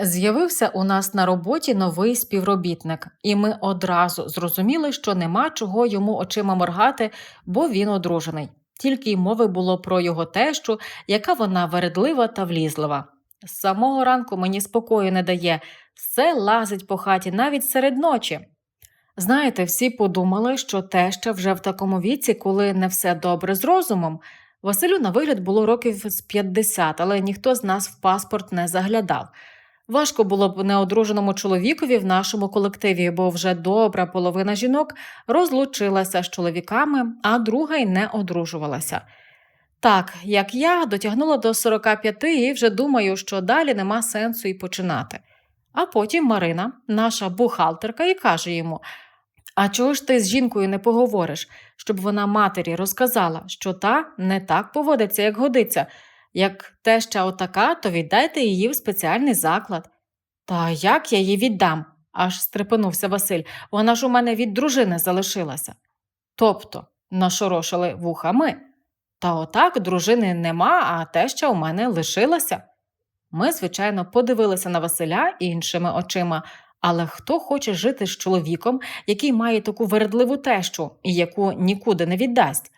З'явився у нас на роботі новий співробітник, і ми одразу зрозуміли, що нема чого йому очима моргати, бо він одружений. Тільки й мови було про його тещу, яка вона вередлива та влізлива. З самого ранку мені спокою не дає, все лазить по хаті навіть серед ночі. Знаєте, всі подумали, що теща вже в такому віці, коли не все добре з розумом. Василю на вигляд було років з 50, але ніхто з нас в паспорт не заглядав. Важко було б неодруженому чоловікові в нашому колективі, бо вже добра половина жінок розлучилася з чоловіками, а друга й не одружувалася. Так, як я дотягнула до 45 і вже думаю, що далі нема сенсу і починати. А потім Марина, наша бухгалтерка, і каже йому: А чого ж ти з жінкою не поговориш, щоб вона матері розказала, що та не так поводиться, як годиться. Як теща отака, то віддайте її в спеціальний заклад. Та як я її віддам? аж стрепенувся Василь. Вона ж у мене від дружини залишилася. Тобто, нашорошили вуха ми. Та отак дружини нема, а теща у мене лишилася. Ми, звичайно, подивилися на Василя іншими очима, але хто хоче жити з чоловіком, який має таку вередливу тещу і яку нікуди не віддасть?